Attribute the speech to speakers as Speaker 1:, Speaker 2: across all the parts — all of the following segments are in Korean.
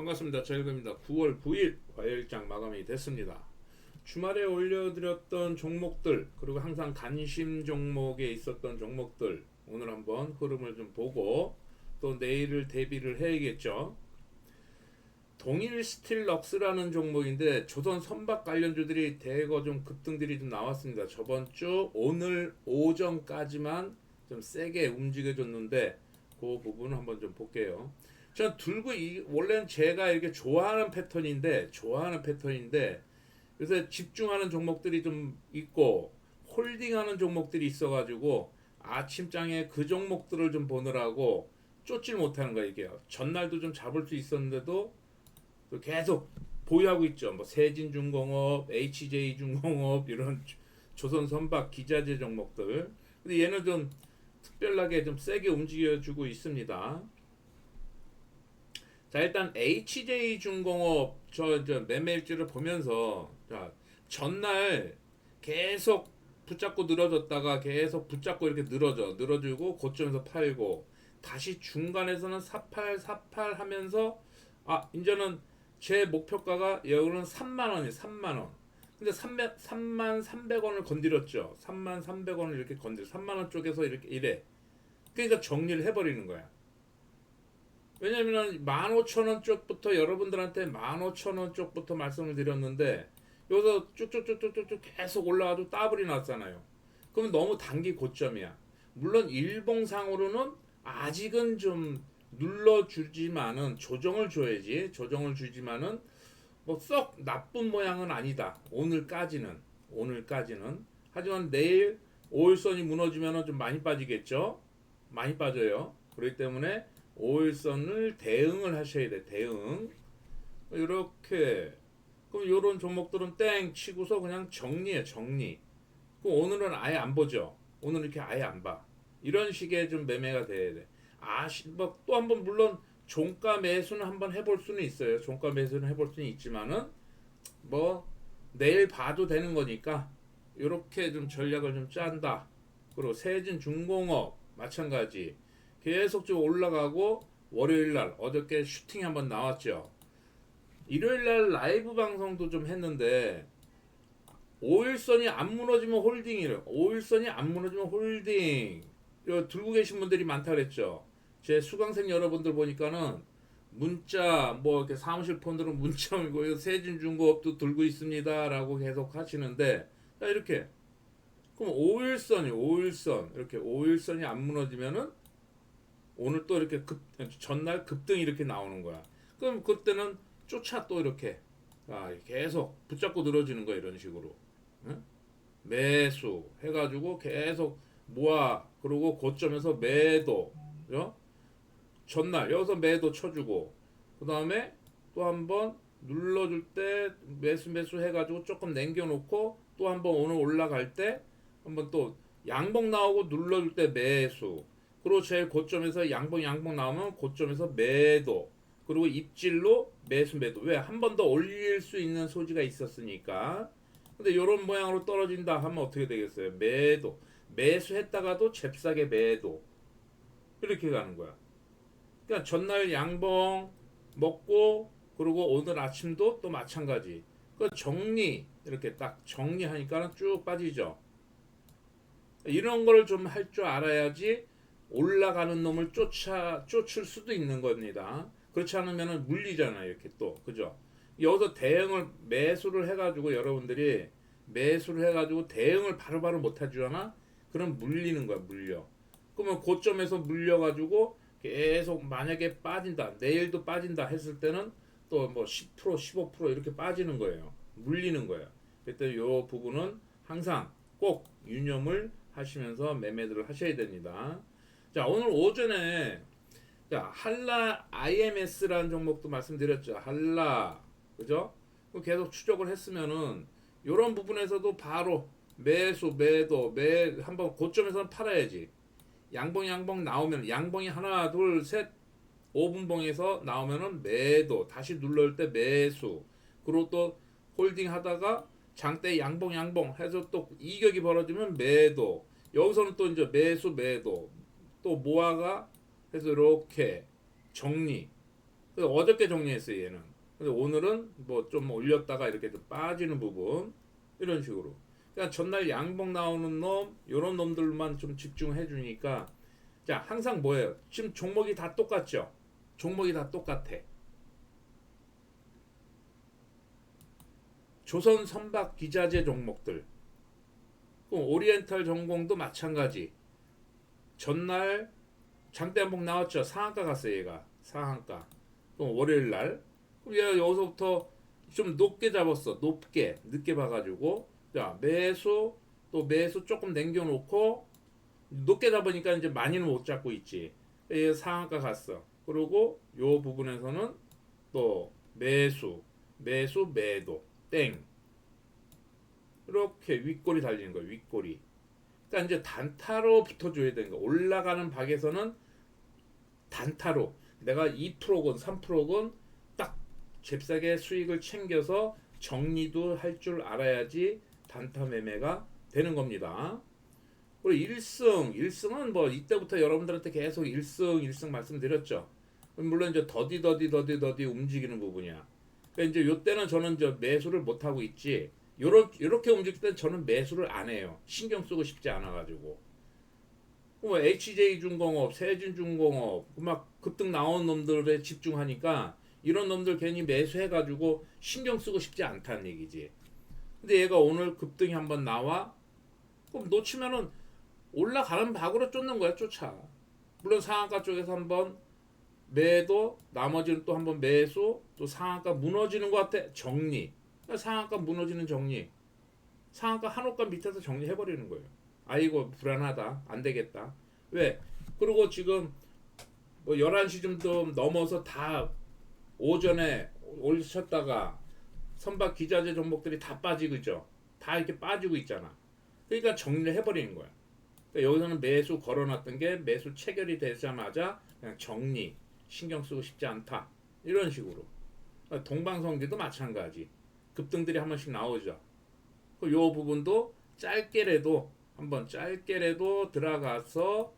Speaker 1: 반갑습니다. 최일금입니다. 9월 9일 화요일장 마감이 됐습니다. 주말에 올려드렸던 종목들 그리고 항상 관심 종목에 있었던 종목들 오늘 한번 흐름을 좀 보고 또 내일을 대비를 해야겠죠. 동일 스틸럭스라는 종목인데 조선 선박 관련주들이 대거 좀 급등들이 좀 나왔습니다. 저번 주 오늘 오전까지만 좀 세게 움직여줬는데 그 부분을 한번 좀 볼게요. 전 들고 이 원래는 제가 이렇게 좋아하는 패턴인데 좋아하는 패턴인데 요새 집중하는 종목들이 좀 있고 홀딩하는 종목들이 있어가지고 아침장에 그 종목들을 좀 보느라고 쫓질 못하는 거야 이게. 전날도 좀 잡을 수 있었는데도 또 계속 보유하고 있죠. 뭐 세진중공업, HJ중공업 이런 조선 선박 기자재 종목들. 근데 얘는 좀 특별하게 좀 세게 움직여주고 있습니다. 자 일단 HJ 중공업 저, 저 매매 일지를 보면서 자 전날 계속 붙잡고 늘어졌다가 계속 붙잡고 이렇게 늘어져 늘어지고 고점에서 팔고 다시 중간에서는 48 48 하면서 아 이제는 제 목표가가 여기는 3만 원이 3만 원. 근데 300, 3만 300원을 건드렸죠. 3만 300원을 이렇게 건드 3만 원 쪽에서 이렇게 이래. 그러니까 정리를 해버리는 거야. 왜냐면은 15,000원 쪽부터 여러분들한테 15,000원 쪽부터 말씀을 드렸는데 여기서 쭉쭉쭉쭉쭉 계속 올라가도 따블이 났잖아요. 그러면 너무 단기 고점이야. 물론 일봉상으로는 아직은 좀 눌러주지만은 조정을 줘야지. 조정을 주지만은 뭐 썩 나쁜 모양은 아니다. 오늘까지는 오늘까지는 하지만 내일 5일선이 무너지면은 좀 많이 빠지겠죠. 많이 빠져요. 그렇기 때문에 5일선을 대응을 하셔야 돼. 대응. 이렇게 그럼 요런 종목들은 땡 치고서 그냥 정리해 정리. 그럼 오늘은 아예 안 보죠. 오늘 이렇게 아예 안 봐. 이런 식의 좀 매매가 돼야 돼. 아, 뭐또 한번 물론 종가 매수는 한번 해볼 수는 있어요. 종가 매수는 해볼 수는 있지만은 뭐 내일 봐도 되는 거니까 이렇게 좀 전략을 좀 짠다. 그리고 세진 중공업 마찬가지 계속 좀 올라가고 월요일 날 어저께 슈팅 한번 나왔죠. 일요일 날 라이브 방송도 좀 했는데 5일선이 안 무너지면 홀딩이래요. 5일선이 안 무너지면 홀딩. 이거 들고 계신 분들이 많다 그랬죠. 제 수강생 여러분들 보니까는 문자 뭐 이렇게 사무실 폰으로 문자 오고 세진 중고업도 들고 있습니다라고 계속 하시는데 자 이렇게 그럼 5일선이 5일선 이렇게 5일선이 안 무너지면은 오늘 또 이렇게 급 전날 급등이 이렇게 나오는 거야. 그럼 그때는 쫓아 또 이렇게 아, 계속 붙잡고 늘어지는 거야 이런 식으로 응? 매수 해가지고 계속 모아 그리고 고점에서 매도 그죠? 전날 여기서 매도 쳐주고 그 다음에 또 한번 눌러줄 때 매수 매수 해가지고 조금 남겨놓고 또 한번 오늘 올라갈 때 한번 또 양봉 나오고 눌러줄 때 매수 그리고 제일 고점에서 양봉 양봉 나오면 고점에서 매도 그리고 입질로 매수 매도. 왜? 한 번 더 올릴 수 있는 소지가 있었으니까. 근데 이런 모양으로 떨어진다 하면 어떻게 되겠어요? 매도. 매수했다가도 잽싸게 매도. 이렇게 가는 거야. 그러니까 전날 양봉 먹고 그리고 오늘 아침도 또 마찬가지. 그 정리 이렇게 딱 정리하니까는 쭉 빠지죠. 이런 걸좀할 줄 알아야지 올라가는 놈을 쫓아 쫓을 수도 있는 겁니다. 그렇지 않으면 물리잖아요. 이렇게 또 그죠? 여기서 대응을 매수를 해가지고 여러분들이 매수를 해가지고 대응을 바로바로 못 해주잖아. 그럼 물리는 거야 물려. 그러면 고점에서 물려가지고 계속 만약에 빠진다 내일도 빠진다 했을 때는 또 뭐 10% 15% 이렇게 빠지는 거예요. 물리는 거예요. 그때 요 부분은 항상 꼭 유념을 하시면서 매매들을 하셔야 됩니다. 자 오늘 오전에 자 한라 IMS라는 종목도 말씀드렸죠. 한라 그죠? 계속 추적을 했으면은 이런 부분에서도 바로 매수 매도 매 한번 고점에서는 팔아야지. 양봉 양봉 나오면 양봉이 하나 둘 셋 5분봉에서 나오면은 매도 다시 눌러올 때 매수 그리고 또 홀딩 하다가 장대 양봉 양봉 해서 또 이격이 벌어지면 매도 여기서는 또 이제 매수 매도 또 모아가 해서 이렇게 정리 그래서 어저께 정리했어요 얘는. 근데 오늘은 뭐 좀 올렸다가 이렇게 좀 빠지는 부분 이런 식으로. 그러니까 전날 양봉 나오는 놈 이런 놈들만 좀 집중해 주니까 자 항상 뭐예요? 지금 종목이 다 똑같죠? 종목이 다 똑같아. 조선 선박 기자재 종목들. 오리엔탈 전공도 마찬가지. 전날 장대 한복 나왔죠. 상한가 갔어요, 얘가. 상한가. 그럼 월요일 날. 그럼 얘가 여기서부터 좀 높게 잡았어. 높게. 늦게 봐가지고. 자, 매수, 또 매수 조금 남겨놓고, 높게 잡으니까 이제 많이는 못 잡고 있지. 얘 상한가 갔어. 그리고 요 부분에서는 또 매수, 매수, 매도. 땡. 이렇게 윗골이 달리는 거예요. 윗골이. 그러니까 이제 단타로 붙어줘야 되는 거. 올라가는 박에서는 단타로 내가 2%건 3%건 딱 잽싸게 수익을 챙겨서 정리도 할 줄 알아야지 단타 매매가 되는 겁니다. 그리고 1승, 1승은 뭐 이때부터 여러분들한테 계속 1승, 1승 말씀드렸죠. 물론 이제 더디 더디 더디 더디 움직이는 부분이야. 그러니까 이제 요때는 저는 저 매수를 못 하고 있지. 요렇게, 요렇게 움직일 때 저는 매수를 안 해요. 신경 쓰고 싶지 않아 가지고. 뭐 HJ중공업, 세진중공업 막 급등 나온 놈들에 집중하니까 이런 놈들 괜히 매수해 가지고 신경 쓰고 싶지 않다는 얘기지. 근데 얘가 오늘 급등이 한번 나와 그럼 놓치면은 올라가는 박으로 쫓는 거야, 쫓아. 물론 상한가 쪽에서 한번 매도, 나머지는 또 한번 매수, 또 상한가 무너지는 것 같아. 정리. 그러니까 상한가 무너지는 정리. 상한가 한옥가 밑에서 정리해버리는 거예요. 아이고, 불안하다. 안 되겠다. 왜? 그리고 지금 뭐 11시쯤도 넘어서 다 오전에 올리셨다가 선박 기자재 종목들이 다 빠지고 있죠. 다 이렇게 빠지고 있잖아. 그러니까 정리를 해버리는 거야. 그러니까 여기서는 매수 걸어놨던 게 매수 체결이 되자마자 그냥 정리, 신경 쓰고 싶지 않다. 이런 식으로. 그러니까 동방성지도 마찬가지. 급등들이 한 번씩 나오죠. 그 요 부분도 짧게라도 한번 짧게라도 들어가서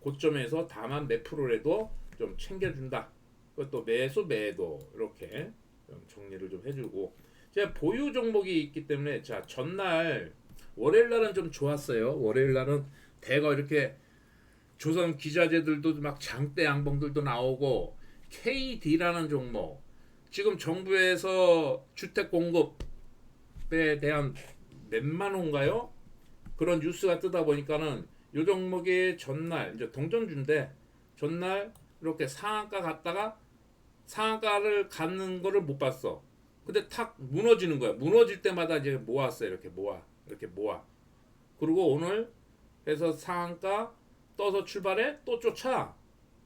Speaker 1: 고점에서 다만 몇 프로라도 좀 챙겨준다. 그것도 매수 매도 이렇게 좀 정리를 좀 해주고 제가 보유 종목이 있기 때문에 자 전날 월요일 날은 좀 좋았어요. 월요일 날은 대거 이렇게 조선 기자재들도 막 장대 양봉들도 나오고 KD라는 종목 지금 정부에서 주택 공급에 대한 몇만 호인가요? 그런 뉴스가 뜨다 보니까는 요 종목이 전날 이제 동전주인데 전날 이렇게 상한가 갔다가 상한가를 갖는 거를 못 봤어. 근데 탁 무너지는 거야. 무너질 때마다 이제 모았어요. 이렇게 모아. 이렇게 모아. 그리고 오늘 해서 상한가 떠서 출발해 또 쫓아.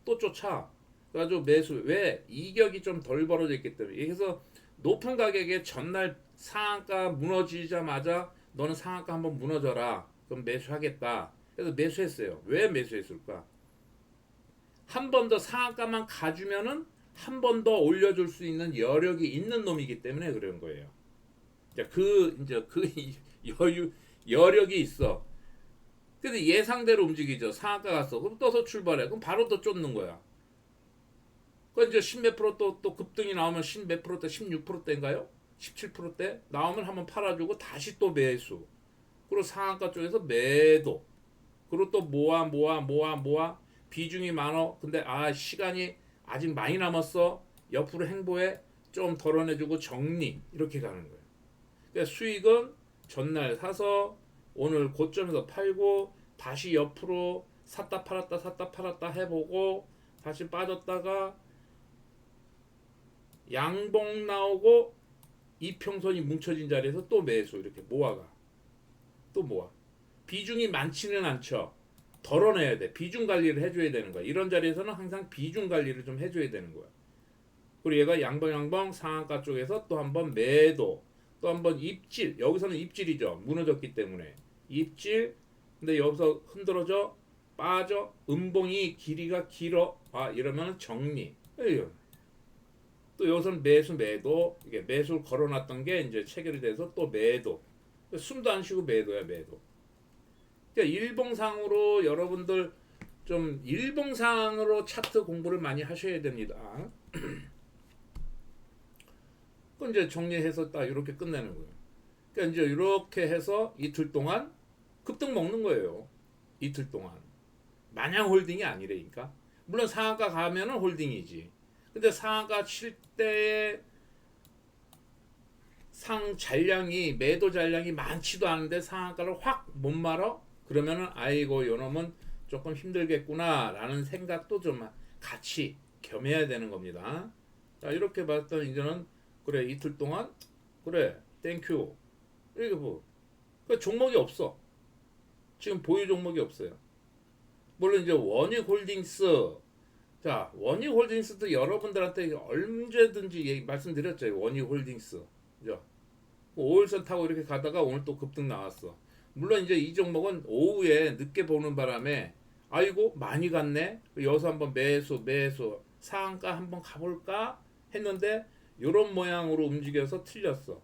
Speaker 1: 또 쫓아. 그래가지고 매수. 왜? 이격이 좀 덜 벌어져 있기 때문에. 그래서 높은 가격에 전날 상한가 무너지자마자 너는 상한가 한번 무너져라. 그럼 매수하겠다. 그래서 매수했어요. 왜 매수했을까? 한 번 더 상한가만 가주면은 한 번 더 올려줄 수 있는 여력이 있는 놈이기 때문에 그런 거예요. 자, 그 이제 그 여유 여력이 있어. 근데 예상대로 움직이죠. 상한가 갔어. 그럼 떠서 출발해. 그럼 바로 또 쫓는 거야. 그 이제 10몇 프로 또, 또 급등이 나오면 10몇 프로대, 16%대인가요? 17%대 나오면 한번 팔아주고 다시 또 매수. 그리고 상한가 쪽에서 매도. 그리고 또 모아 모아 모아 모아 비중이 많어. 근데 아 시간이 아직 많이 남았어. 옆으로 행보해 좀 덜어내주고 정리 이렇게 가는 거예요. 그러니까 수익은 전날 사서 오늘 고점에서 팔고 다시 옆으로 샀다 팔았다 샀다 팔았다 해보고 다시 빠졌다가 양봉 나오고 이평선이 뭉쳐진 자리에서 또 매수 이렇게 모아가. 또 모아. 비중이 많지는 않죠. 덜어내야 돼. 비중 관리를 해줘야 되는 거야. 이런 자리에서는 항상 비중 관리를 좀 해줘야 되는 거야. 그리고 얘가 양봉 양봉 상한가 쪽에서 또 한번 매도 또 한번 입질. 여기서는 입질이죠. 무너졌기 때문에. 입질. 근데 여기서 흔들어져 빠져 음봉이 길이가 길어. 아 이러면 정리. 에휴. 또 여기서는 매수 매도 이게 매수를 걸어놨던 게 이제 체결이 돼서 또 매도 숨도 안 쉬고 매도야 매도 그러니까 일봉상으로 여러분들 좀 일봉상으로 차트 공부를 많이 하셔야 됩니다 그 이제 정리해서 딱 이렇게 끝내는 거예요. 그러니까 이제 이렇게 해서 이틀 동안 급등 먹는 거예요. 이틀 동안. 마냥 홀딩이 아니라니까. 물론 상한가 가면은 홀딩이지. 근데 상한가 칠 때에 상 잔량이 매도 잔량이 많지도 않은데 상한가를 확 못 말어? 그러면은 아이고 요놈은 조금 힘들겠구나라는 생각도 좀 같이 겸해야 되는 겁니다. 자 이렇게 봤더니 이제는 그래 이틀 동안 그래 땡큐 이렇게 뭐그 종목이 없어. 지금 보유 종목이 없어요. 물론 이제 원익홀딩스 자 원익 홀딩스도 여러분들한테 언제든지 말씀드렸죠 원익 홀딩스 그죠? 5일선 타고 이렇게 가다가 오늘 또 급등 나왔어. 물론 이제 이 종목은 오후에 늦게 보는 바람에 아이고 많이 갔네. 여기서 한번 매수 매수 상한가 한번 가볼까 했는데 이런 모양으로 움직여서 틀렸어.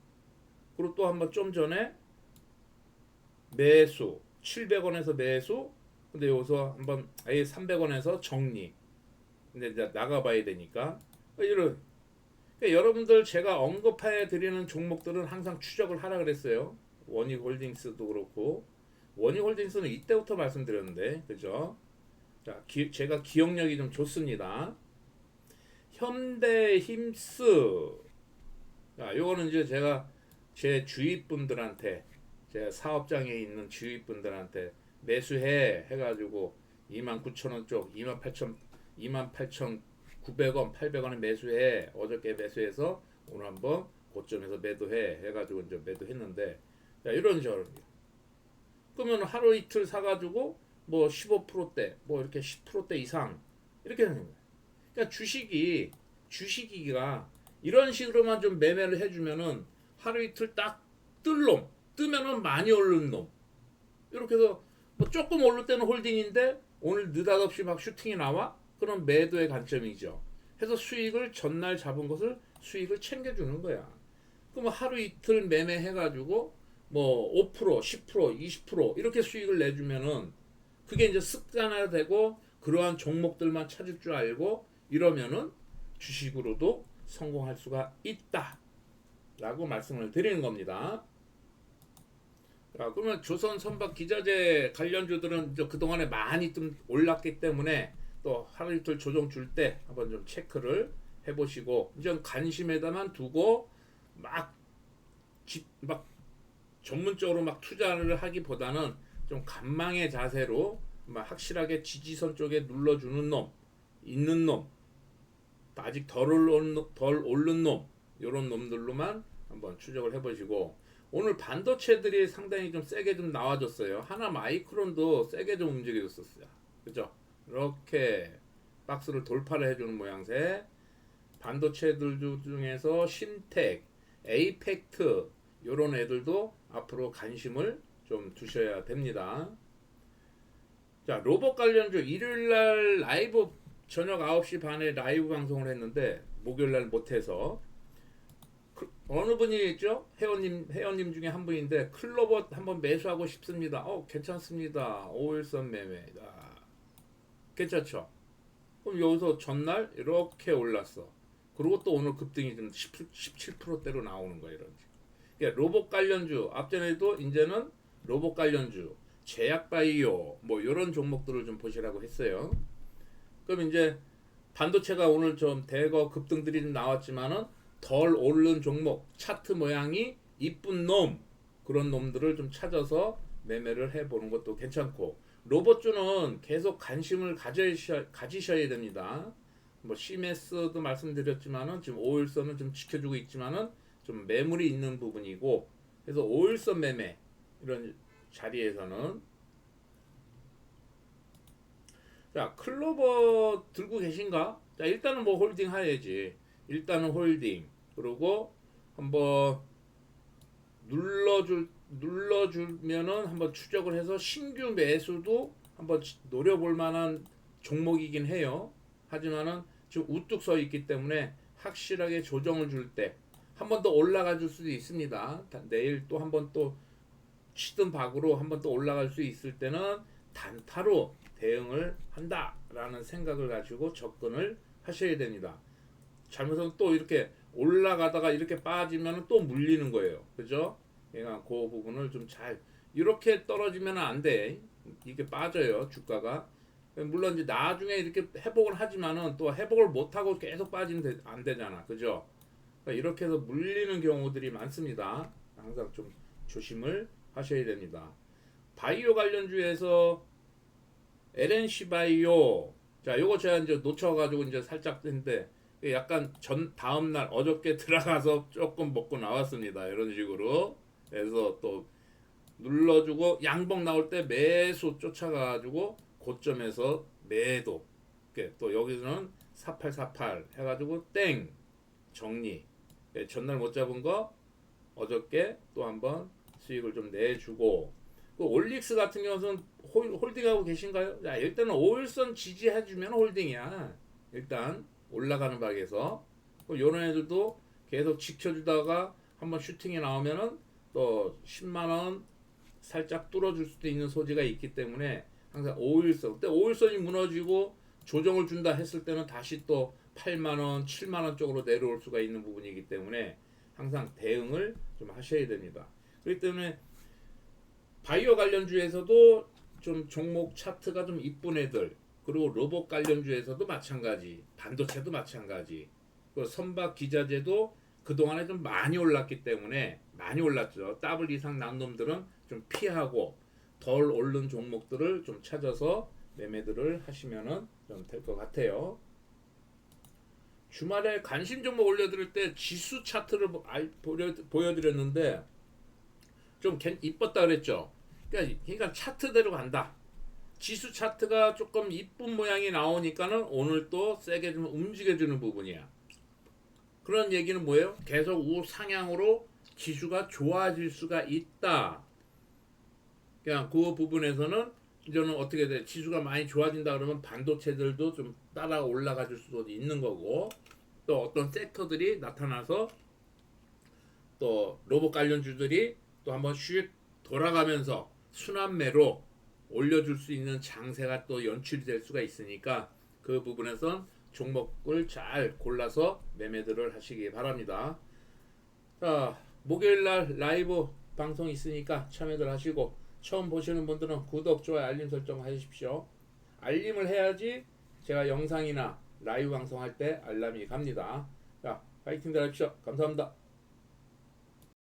Speaker 1: 그리고 또 한번 좀 전에 매수 700원에서 매수 근데 여기서 한번 아예 300원에서 정리. 근데 이제 나가봐야 되니까 이런 그러니까 여러분들 제가 언급해 드리는 종목들은 항상 추적을 하라 그랬어요. 원익홀딩스도 그렇고 원익홀딩스는 이때부터 말씀드렸는데 그죠? 자, 기, 제가 기억력이 좀 좋습니다. 현대 힘스 자, 요거는 이제 제가 제 주위 분들한테 제 사업장에 있는 주위 분들한테 매수해 해가지고 29,000원 쪽 28,000 28,900원 800원에 매수해 어저께 매수해서 오늘 한번 고점에서 매도해 해가지고 이제 매도했는데 자, 이런 식으로 그러면 하루 이틀 사가지고 뭐 15%대 뭐 이렇게 10%대 이상 이렇게 되는 거예요. 그러니까 주식이 주식이가 이런 식으로만 좀 매매를 해주면은 하루 이틀 딱 뜰 놈 뜨면은 많이 오른 놈. 이렇게 해서 뭐 조금 오를 때는 홀딩인데 오늘 느닷없이 막 슈팅이 나와 그런 매도의 관점이죠. 해서 수익을 전날 잡은 것을 수익을 챙겨주는 거야. 그럼 하루 이틀 매매해가지고 뭐 5%, 10%, 20% 이렇게 수익을 내주면은 그게 이제 습관화되고 그러한 종목들만 찾을 줄 알고 이러면은 주식으로도 성공할 수가 있다 라고 말씀을 드리는 겁니다. 자, 그러면 조선 선박 기자재 관련주들은 그동안에 많이 좀 올랐기 때문에 또 하루 이틀 조정 줄 때 한번 좀 체크를 해보시고 이제 관심에다만 두고 막, 지, 막 전문적으로 막 투자를 하기보다는 좀 간망의 자세로 막 확실하게 지지선 쪽에 눌러주는 놈, 있는 놈, 아직 덜 오른, 덜 오른 놈 이런 놈들로만 한번 추적을 해보시고 오늘 반도체들이 상당히 좀 세게 좀 나와줬어요. 하나 마이크론도 세게 좀 움직여줬었어요. 그죠? 이렇게 박스를 돌파를 해주는 모양새. 반도체들 중에서 신텍, 에이펙트 이런 애들도 앞으로 관심을 좀 두셔야 됩니다. 자 로봇 관련주 일요일날 라이브 저녁 9시 반에 라이브 방송을 했는데 목요일날 못해서 그, 어느 분이 있죠? 회원님 회원님 중에 한 분인데 클로버 한번 매수하고 싶습니다. 어 괜찮습니다. 5일선 매매다. 괜찮죠? 그럼 여기서 전날 이렇게 올랐어. 그리고 또 오늘 급등이 좀 10, 17%대로 나오는 거예요. 이런. 그러니까 로봇 관련주 앞전에도 이제는 로봇 관련주 제약 바이오 뭐 이런 종목들을 좀 보시라고 했어요. 그럼 이제 반도체가 오늘 좀 대거 급등들이 좀 나왔지만은 덜 오른 종목 차트 모양이 이쁜 놈 그런 놈들을 좀 찾아서 매매를 해보는 것도 괜찮고 로봇주는 계속 관심을 가지셔, 가지셔야 됩니다. 뭐 시메스도 말씀드렸지만은 지금 5일선은 좀 지켜주고 있지만은 좀 매물이 있는 부분이고 그래서 5일선 매매 이런 자리에서는 자 클로버 들고 계신가? 자 일단은 뭐 홀딩 해야지. 일단은 홀딩 그리고 한번 눌러줄 눌러주면은 한번 추적을 해서 신규 매수도 한번 노려볼 만한 종목이긴 해요. 하지만은 지금 우뚝 서 있기 때문에 확실하게 조정을 줄 때 한 번 더 올라가 줄 수도 있습니다. 내일 또 한 번 또 치든 박으로 한 번 또 올라갈 수 있을 때는 단타로 대응을 한다라는 생각을 가지고 접근을 하셔야 됩니다. 잘못하면 또 이렇게 올라가다가 이렇게 빠지면 또 물리는 거예요. 그죠? 그러니까 그 부분을 좀 잘 이렇게 떨어지면 안 돼. 이게 빠져요 주가가. 물론 이제 나중에 이렇게 회복을 하지만은 또 회복을 못 하고 계속 빠지면 되- 안 되잖아. 그죠? 그러니까 이렇게 해서 물리는 경우들이 많습니다. 항상 좀 조심을 하셔야 됩니다. 바이오 관련주에서 LNC 바이오 자 요거 제가 이제 놓쳐가지고 이제 살짝 했는데 약간 전 다음 날 어저께 들어가서 조금 먹고 나왔습니다. 이런 식으로 그래서 또 눌러주고 양봉 나올 때 매수 쫓아가지고 고점에서 매도 또 여기서는 4848 해가지고 땡 정리 예, 전날 못 잡은 거 어저께 또 한번 수익을 좀 내주고 그 올릭스 같은 경우는 홀, 홀딩하고 계신가요? 자, 일단은 5일선 지지해주면 홀딩이야. 일단 올라가는 방에서 이런 애들도 계속 지켜주다가 한번 슈팅이 나오면은 또 10만 원 살짝 뚫어줄 수도 있는 소지가 있기 때문에 항상 5일선 그때 5일선이 무너지고 조정을 준다 했을 때는 다시 또 8만 원, 7만 원 쪽으로 내려올 수가 있는 부분이기 때문에 항상 대응을 좀 하셔야 됩니다. 그렇기 때문에 바이오 관련주에서도 좀 종목 차트가 좀 이쁜 애들 그리고 로봇 관련주에서도 마찬가지 반도체도 마찬가지 그 선박 기자재도 그동안에 좀 많이 올랐기 때문에 많이 올랐죠 더블 이상 난 놈들은 좀 피하고 덜 오른 종목들을 좀 찾아서 매매들을 하시면은 좀 될 것 같아요 주말에 관심 종목 올려드릴 때 지수 차트를 보여드렸는데 좀 괜- 이뻤다 그랬죠. 그러니까, 그러니까 차트대로 간다. 지수 차트가 조금 이쁜 모양이 나오니까는 오늘 또 세게 좀 움직여주는 부분이야. 그런 얘기는 뭐예요? 계속 우상향으로 지수가 좋아질 수가 있다. 그냥 그 부분에서는 이제는 어떻게 돼? 지수가 많이 좋아진다 그러면 반도체들도 좀 따라 올라가 줄 수도 있는 거고 또 어떤 섹터들이 나타나서 또 로봇 관련주들이 또 한번 슉 돌아가면서 순환매로 올려줄 수 있는 장세가 또 연출이 될 수가 있으니까 그 부분에선 종목을 잘 골라서 매매들을 하시기 바랍니다. 자 목요일 날 라이브 방송 있으니까 참여들 하시고 처음 보시는 분들은 구독, 좋아요, 알림 설정 하십시오. 알림을 해야지 제가 영상이나 라이브 방송할 때 알람이 갑니다. 자, 파이팅들 하십시오. 감사합니다.